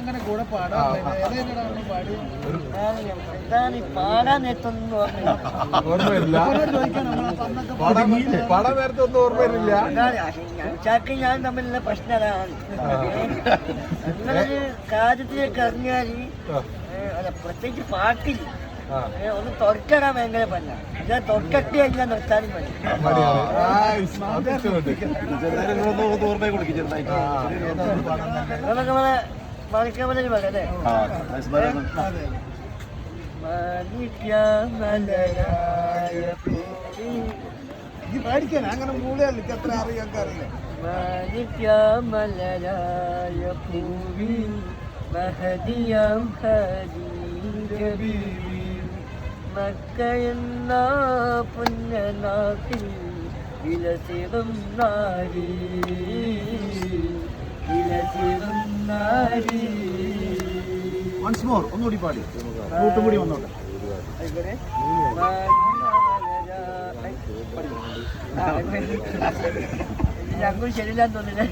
അങ്ങനെ കൂടെ പാടാം പാടി പാടാൻ ഓർമ്മയില്ല പാടാൻ നേരത്തെ ഒന്നും ഓർമ്മയില്ല ചാക്ക് ഞാൻ തമ്മിലുള്ള പ്രശ്നം അതാണ് കാര്യത്തിലേക്ക് ഇറങ്ങിയാൽ അല്ല പ്രത്യേകിച്ച് പാട്ടില്ല ഒന്ന് തുറക്കടാ ഭയങ്കര പല്ല ഞാൻ തുറക്കട്ടി അല്ല നിർത്താനും പറ്റും അങ്ങനെ മൂളയല്ല എനിക്ക് അത്ര അറിയാൻ അറിയില്ല മാണിക്യമലരായ പൂവി മഹദിയം ഹദീജബി മക്കയെന്ന പുണ്യനാട്ടിൽ വിലസിടും നാരി വിലസിടും വൺസ് മോർ ഒന്നുകൂടി പാടി. കൂട്ടും കൂടി വന്നോട്ടെ. ഞങ്ങൾ ശരിയില്ലാന്ന് തോന്നില്ലേ